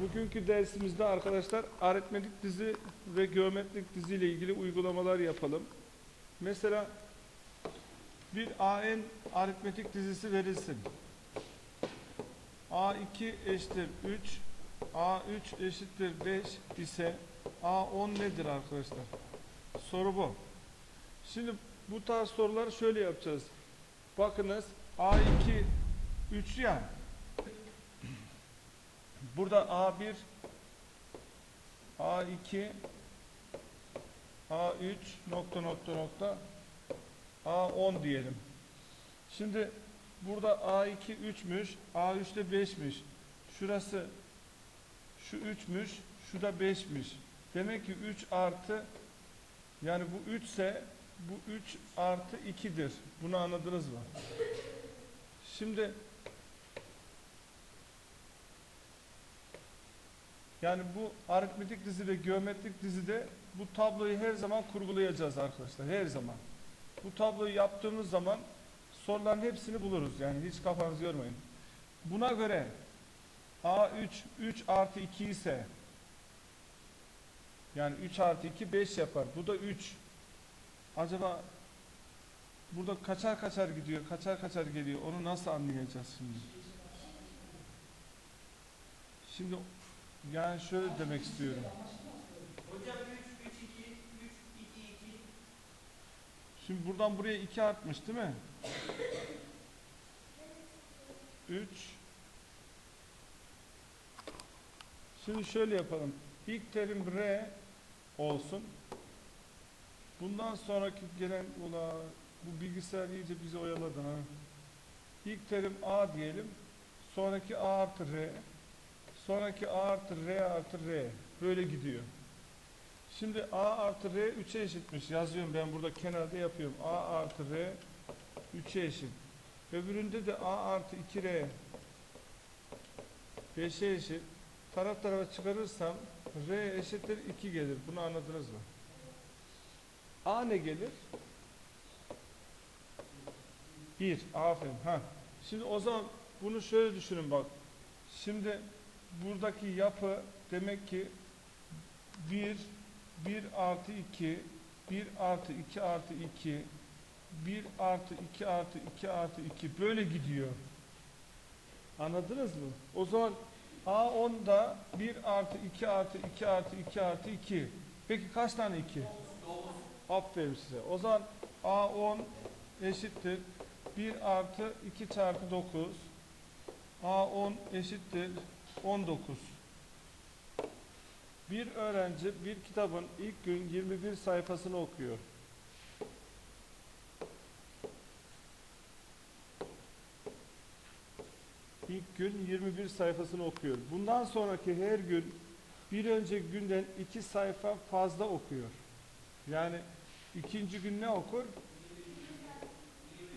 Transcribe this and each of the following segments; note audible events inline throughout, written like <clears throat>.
Bugünkü dersimizde arkadaşlar aritmetik dizi ve geometrik dizi ile ilgili uygulamalar yapalım. Mesela bir AN aritmetik dizisi verilsin. A2 eşittir 3, A3 eşittir 5 ise A10 nedir arkadaşlar? Soru bu. Şimdi bu tarz sorular şöyle yapacağız. Bakınız A2 3 ya. Burada A1 A2 A3 nokta nokta nokta A10 diyelim. Şimdi burada A2 3'müş, A3 de 5'miş. Şurası şu 3'müş, şu da 5'miş. Demek ki 3 artı yani bu 3 ise bu 3 artı 2'dir. Bunu anladınız mı? Şimdi yani bu aritmetik dizi ve geometrik dizide bu tabloyu her zaman kurgulayacağız arkadaşlar. Her zaman. Bu tabloyu yaptığımız zaman soruların hepsini buluruz. Yani hiç kafanızı yormayın. Buna göre A3 3 artı 2 ise yani 3 artı 2 5 yapar. Bu da 3. Acaba burada kaçar kaçar gidiyor, kaçar kaçar geliyor. Onu nasıl anlayacağız şimdi? Şimdi yani şöyle demek istiyorum. Hocam 3, 3, 2, 3, 2, 2. Şimdi buradan buraya 2 artmış değil mi? 3 Şimdi şöyle yapalım. İlk terim R olsun. Bundan sonraki gelen ula bu bilgisayar iyice bizi oyaladı ha. İlk terim A diyelim. Sonraki A artı R. Sonraki A artı R artı R. Böyle gidiyor. Şimdi A artı R 3'e eşitmiş. Yazıyorum ben burada kenarda yapıyorum. A artı R 3'e eşit. Öbüründe de A artı 2R 5'e eşit. Taraf tarafa çıkarırsam R eşittir 2 gelir. Bunu anladınız mı? A ne gelir? 1. Aferin. Ha. Şimdi o zaman bunu şöyle düşünün bak. Şimdi buradaki yapı demek ki 1 1 artı 2 1 artı 2 artı 2 1 artı 2 artı 2 artı 2 böyle gidiyor. Anladınız mı? O zaman A10'da 1 artı 2 artı 2 artı 2 artı 2. Peki kaç tane 2? 9. Aferin size. O zaman A10 eşittir 1 artı 2 çarpı 9. A10 eşittir 19. Bir öğrenci bir kitabın ilk gün 21 sayfasını okuyor. İlk gün 21 sayfasını okuyor. Bundan sonraki her gün bir önceki günden iki sayfa fazla okuyor. Yani ikinci gün ne okur?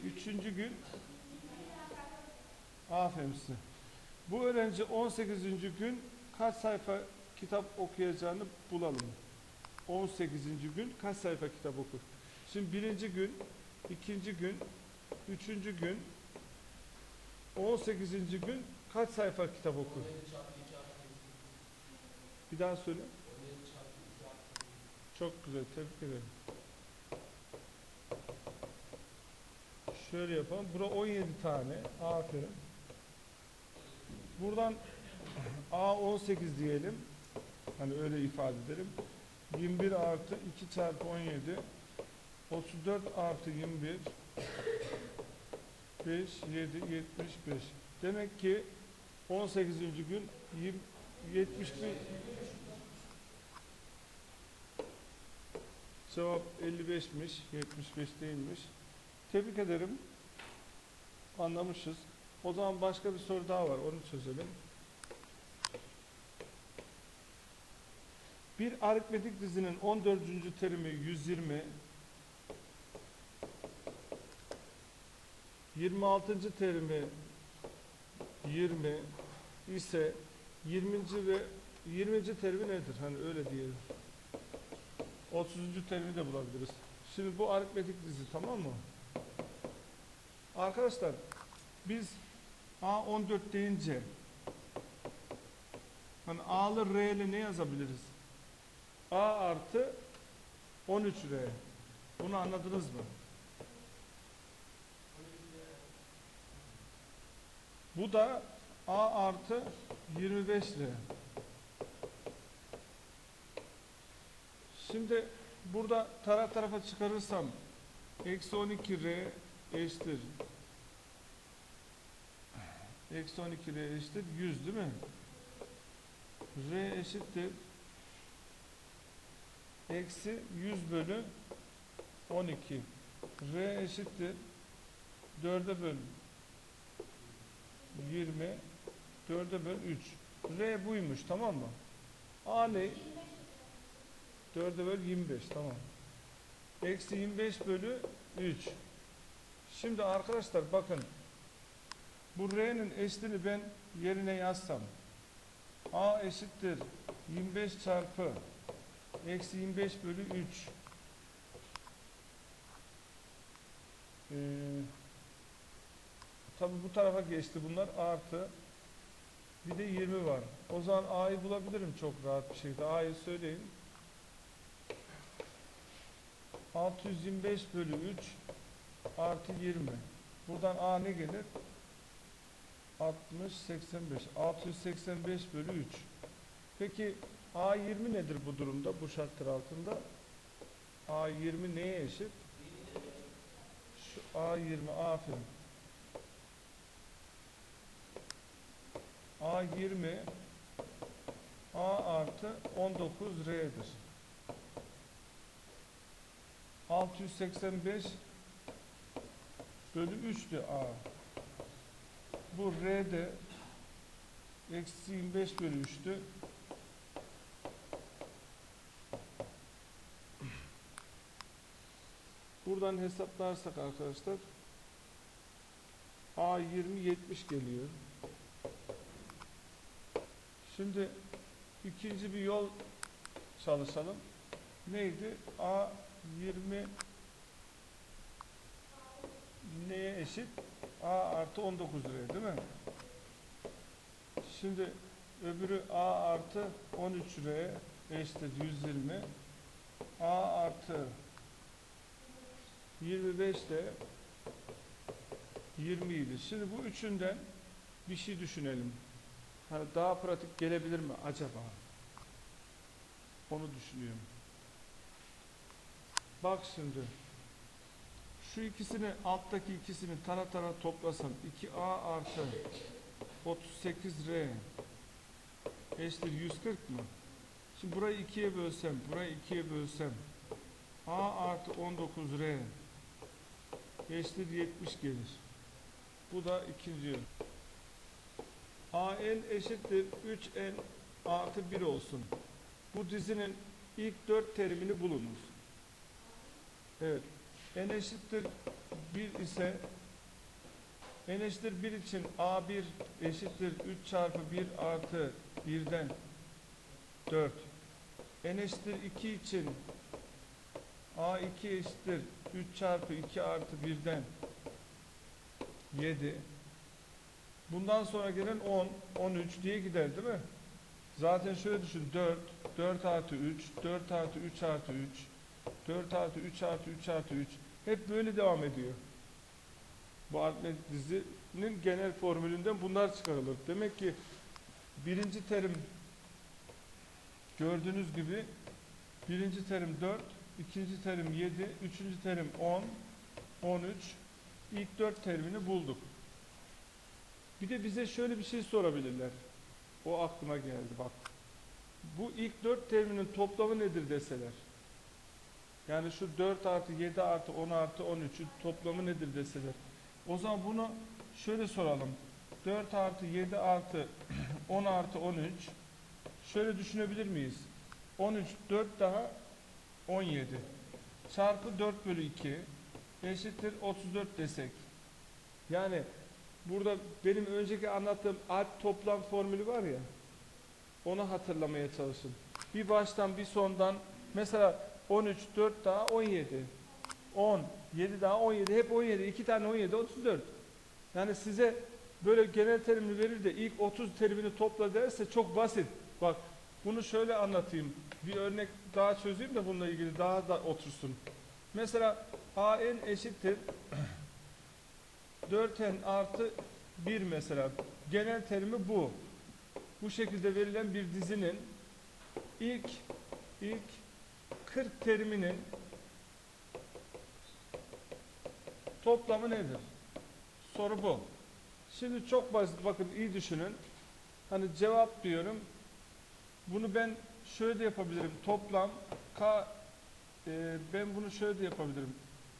Üçüncü gün Aferin size. Bu öğrenci 18. gün kaç sayfa kitap okuyacağını bulalım. 18. gün kaç sayfa kitap okur? Şimdi birinci gün, ikinci gün, üçüncü gün, 18. gün kaç sayfa kitap okur? Bir daha söyle. Çok güzel, tebrik ederim. Şöyle yapalım. Bura 17 tane. Aferin. Buradan A18 diyelim. Hani öyle ifade edelim. 21 artı 2 çarpı 17 34 artı 21 5, 7, 75. Demek ki 18. gün 20, 71 Cevap 55'miş, 75 değilmiş. Tebrik ederim. Anlamışız. O zaman başka bir soru daha var. Onu çözelim. Bir aritmetik dizinin 14. terimi 120, 26. terimi 20 ise 20. ve 20. terimi nedir? Hani öyle diyelim. 30. terimi de bulabiliriz. Şimdi bu aritmetik dizi tamam mı? Arkadaşlar biz A14 deyince Hani A'lı R ile ne yazabiliriz? A artı 13R. Bunu anladınız mı? Bu da A artı 25R. Şimdi burada taraf tarafa çıkarırsam eksi 12R eşittir. Eksi 12R eşittir 100 değil mi? R eşittir. Eksi 100 bölü 12. R eşittir. 4'e böl 20. 4'e böl 3. R buymuş tamam mı? A ne? 4'e böl 25 tamam. Eksi 25 bölü 3. Şimdi arkadaşlar bakın. Bu R'nin eşitini ben yerine yazsam. A eşittir 25 çarpı eksi 25 bölü 3. Ee, tabi bu tarafa geçti bunlar artı bir de 20 var. O zaman A'yı bulabilirim çok rahat bir şekilde. A'yı söyleyin. 625 bölü 3 artı 20. Buradan A ne gelir? 60, 85. 685 bölü 3. Peki A20 nedir bu durumda, bu şartlar altında? A20 neye eşit? Şu A20, aferin. A20 A artı 19 R'dir. 685 bölü 3'tü A. Bu R de eksi 25 bölü 3'tü. Buradan hesaplarsak arkadaşlar A 20 70 geliyor. Şimdi ikinci bir yol çalışalım. Neydi? A 20 neye eşit? A artı 19 liraya değil mi? Şimdi öbürü A artı 13 liraya eşittir 120. A artı 25 de 20 idi. Şimdi bu üçünden bir şey düşünelim. Hani daha pratik gelebilir mi acaba? Onu düşünüyorum. Bak şimdi. Şu ikisini alttaki ikisini tara tara toplasam 2a artı 38r eşittir 140 mı? Şimdi burayı ikiye bölsem, burayı ikiye bölsem a artı 19r eşittir 70 gelir. Bu da ikinci yol. an eşittir 3n artı 1 olsun. Bu dizinin ilk dört terimini bulunuz. Evet. N eşittir 1 ise n eşittir 1 için a1 eşittir 3 çarpı 1 artı 1'den 4. n eşittir 2 için a2 eşittir 3 çarpı 2 artı 1'den 7. Bundan sonra gelen 10, 13 diye gider değil mi? Zaten şöyle düşün 4, 4 artı 3, 4 artı 3 artı 3, 4 artı 3 artı 3 artı 3 hep böyle devam ediyor. Bu aritmetik dizinin genel formülünden bunlar çıkarılır. Demek ki birinci terim gördüğünüz gibi birinci terim 4, ikinci terim 7, üçüncü terim 10, 13, ilk 4 terimini bulduk. Bir de bize şöyle bir şey sorabilirler. O aklıma geldi bak. Bu ilk 4 teriminin toplamı nedir deseler. Yani şu 4 artı 7 artı 10 artı 13'ün toplamı nedir deseler. O zaman bunu şöyle soralım. 4 artı 7 artı <clears throat> 10 artı 13 şöyle düşünebilir miyiz? 13 4 daha 17 çarpı 4 bölü 2 eşittir 34 desek. Yani burada benim önceki anlattığım alp toplam formülü var ya onu hatırlamaya çalışın. Bir baştan bir sondan mesela 13 4 daha 17 10 7 daha 17 hep 17 iki tane 17 34 yani size böyle genel terimini verir de ilk 30 terimini topla derse çok basit. Bak bunu şöyle anlatayım. Bir örnek daha çözeyim de bununla ilgili daha da otursun. Mesela an eşittir 4n artı 1 mesela. Genel terimi bu. Bu şekilde verilen bir dizinin ilk ilk 40 teriminin toplamı nedir? Soru bu. Şimdi çok basit bakın iyi düşünün. Hani cevap diyorum. Bunu ben şöyle de yapabilirim. Toplam k e, ben bunu şöyle de yapabilirim.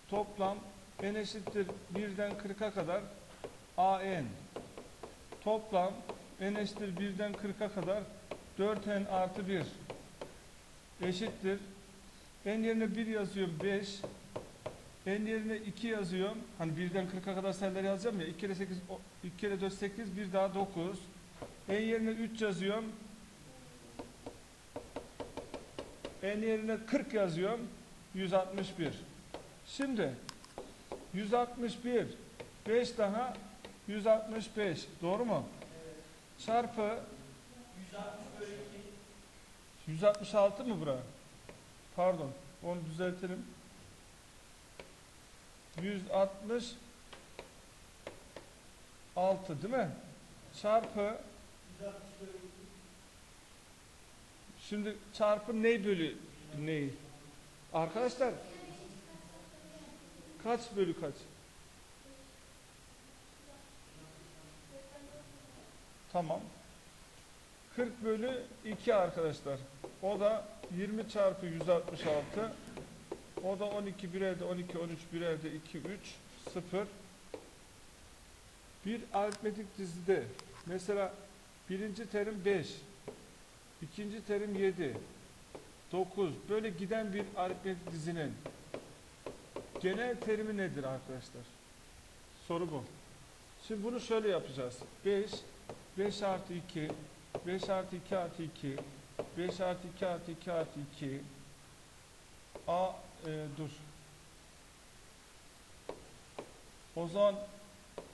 Toplam n eşittir 1'den 40'a kadar an. Toplam n eşittir 1'den 40'a kadar 4n artı 1 eşittir. N yerine 1 yazıyorum 5. n yerine 2 yazıyorum. Hani 1'den 40'a kadar sayıları yazacağım ya. 2 kere 8, 2 kere 4 8, 1 daha 9. n yerine 3 yazıyorum. n yerine 40 yazıyorum. 161. Şimdi 161 5 daha 165. Doğru mu? Çarpı 160 bölü 2. 166 mı bura? Pardon. Onu düzeltelim. 166 değil mi? Çarpı 160 bölü 2. şimdi çarpı ne bölü neyi? Arkadaşlar kaç bölü kaç? Tamam. 40 bölü 2 arkadaşlar. O da 20 çarpı 166. O da 12 bir elde 12 13 bir elde 2 3 0. Bir aritmetik dizide mesela birinci terim 5, ikinci terim 7, 9 böyle giden bir aritmetik dizinin genel terimi nedir arkadaşlar? Soru bu. Şimdi bunu şöyle yapacağız. 5, 5 artı 2, 5 artı 2 artı 2, 5 artı 2 artı 2 artı 2, A, e, dur. O zaman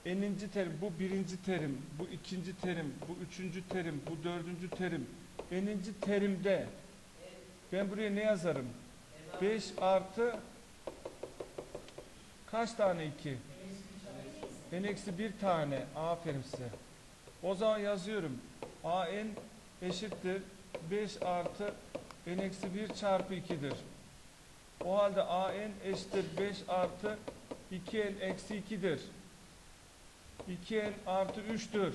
eninci terim, bu birinci terim, bu ikinci terim, bu üçüncü terim, bu dördüncü terim. Eninci terimde ben buraya ne yazarım? 5 artı kaç tane 2? n eksi bir tane. Aferin size. O zaman yazıyorum. A n eşittir 5 artı n eksi 1 çarpı 2'dir. O halde a n eşittir 5 artı 2n eksi 2'dir. 2n artı 3'tür.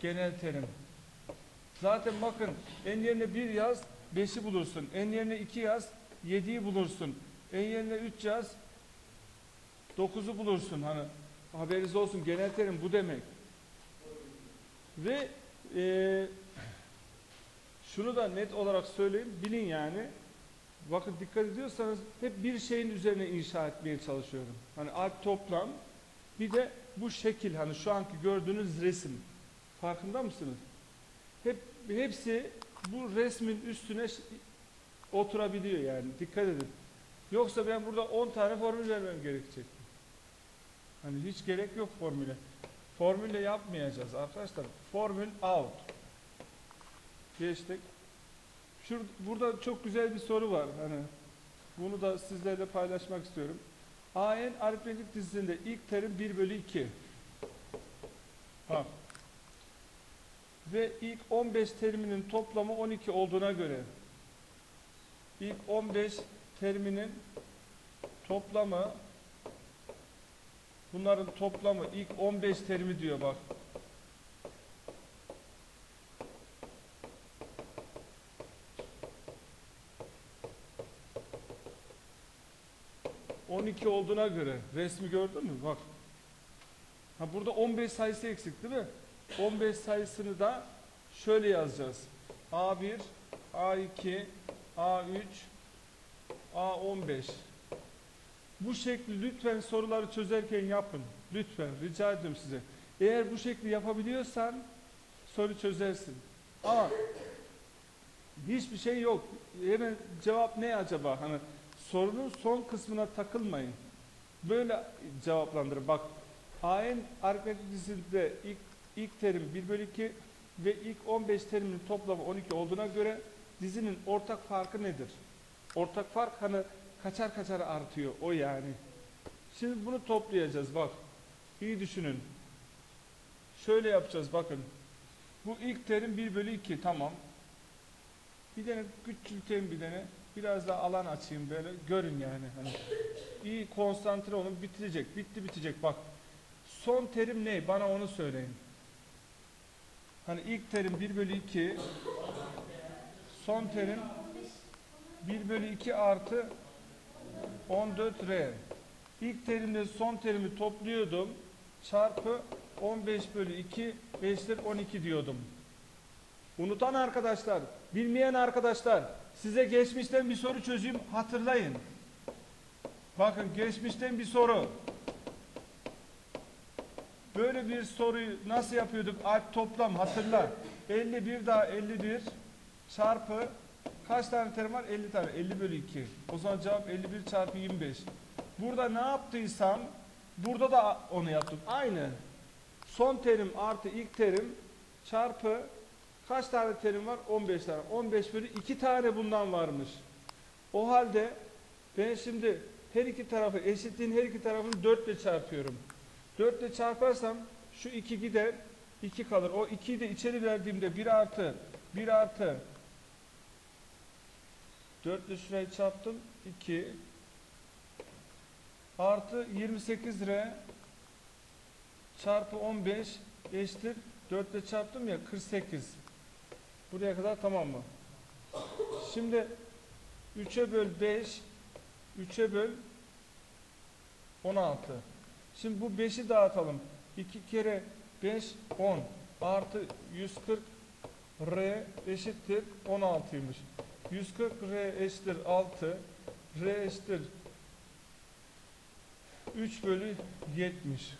Genel terim. Zaten bakın n yerine 1 yaz 5'i bulursun. n yerine 2 yaz 7'yi bulursun. n yerine 3 yaz 9'u bulursun. Hani haberiniz olsun genel terim bu demek. Ve e, şunu da net olarak söyleyeyim, bilin yani. Bakın dikkat ediyorsanız hep bir şeyin üzerine inşa etmeye çalışıyorum. Hani alp toplam, bir de bu şekil hani şu anki gördüğünüz resim. Farkında mısınız? Hep hepsi bu resmin üstüne oturabiliyor yani. Dikkat edin. Yoksa ben burada 10 tane formül vermem gerekecek. Hani hiç gerek yok formüle. Formülle yapmayacağız arkadaşlar. Formül out. Geçtik. Şur burada çok güzel bir soru var. Hani bunu da sizlerle paylaşmak istiyorum. AN aritmetik dizisinde ilk terim 1 bölü 2. Ha. Ve ilk 15 teriminin toplamı 12 olduğuna göre ilk 15 teriminin toplamı bunların toplamı ilk 15 terimi diyor bak. ...12 olduğuna göre resmi gördün mü? Bak. Ha burada 15 sayısı eksik değil mi? 15 sayısını da şöyle yazacağız. A1, A2, A3, A15. Bu şekli lütfen soruları çözerken yapın. Lütfen rica ediyorum size. Eğer bu şekli yapabiliyorsan soru çözersin. Ama hiçbir şey yok. Hemen cevap ne acaba? Hani sorunun son kısmına takılmayın. Böyle cevaplandırın. Bak A'nın aritmetik dizilde ilk, ilk terim 1 bölü 2 ve ilk 15 teriminin toplamı 12 olduğuna göre dizinin ortak farkı nedir? Ortak fark hani kaçar kaçar artıyor o yani. Şimdi bunu toplayacağız bak. İyi düşünün. Şöyle yapacağız bakın. Bu ilk terim 1 bölü 2 tamam. Bir tane küçülteyim bir tane. Biraz daha alan açayım böyle. Görün yani. Hani iyi konsantre olun. Bitirecek. Bitti bitecek. Bak. Son terim ne? Bana onu söyleyin. Hani ilk terim 1 bölü 2. Son terim 1 bölü 2 artı 14R. İlk terimle son terimi topluyordum. Çarpı 15 bölü 2 5'tir 12 diyordum. Unutan arkadaşlar, bilmeyen arkadaşlar, size geçmişten bir soru çözeyim, hatırlayın. Bakın geçmişten bir soru. Böyle bir soruyu nasıl yapıyorduk? Alp toplam hatırla. 51 daha 51 çarpı kaç tane terim var? 50 tane. 50 bölü 2. O zaman cevap 51 çarpı 25. Burada ne yaptıysam burada da onu yaptım. Aynı. Son terim artı ilk terim çarpı kaç tane terim var? 15 tane. 15 bölü 2 tane bundan varmış. O halde ben şimdi her iki tarafı eşitliğin her iki tarafını 4 ile çarpıyorum. 4 ile çarparsam şu 2 gider 2 kalır. O 2'yi de içeri verdiğimde 1 artı 1 artı 4 ile çarptım. 2 artı 28 r çarpı 15 eşittir. 4 ile çarptım ya 48 buraya kadar tamam mı? Şimdi 3'e böl 5 3'e böl 16 şimdi bu 5'i dağıtalım. 2 kere 5 10 artı 140 r eşittir 16'ymış 140 r eşittir 6 r eşittir 3 bölü 70